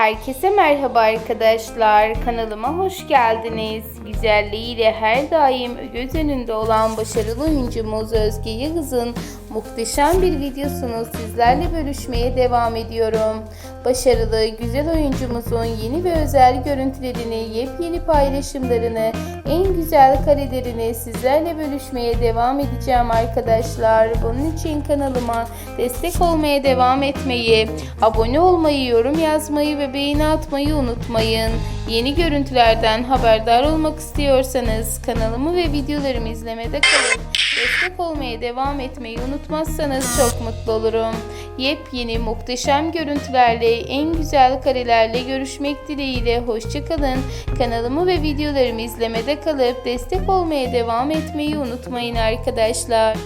Herkese merhaba arkadaşlar. Kanalıma hoş geldiniz. Güzelliğiyle her daim göz önünde olan başarılı oyuncumuz Özge Yıldız'ın muhteşem bir videosunu sizlerle bölüşmeye devam ediyorum. Başarılı, güzel oyuncumuzun yeni ve özel görüntülerini, yepyeni paylaşımlarını, en güzel karelerini sizlerle bölüşmeye devam edeceğim arkadaşlar. Bunun için kanalıma destek olmaya devam etmeyi, abone olmayı, yorum yazmayı ve beğeni atmayı unutmayın. Yeni görüntülerden haberdar olmak istiyorsanız kanalımı ve videolarımı izlemede kalıp destek olmaya devam etmeyi unutmazsanız çok mutlu olurum. Yepyeni muhteşem görüntülerle, en güzel karelerle görüşmek dileğiyle hoşçakalın. Kanalımı ve videolarımı izlemede kalıp destek olmaya devam etmeyi unutmayın arkadaşlar.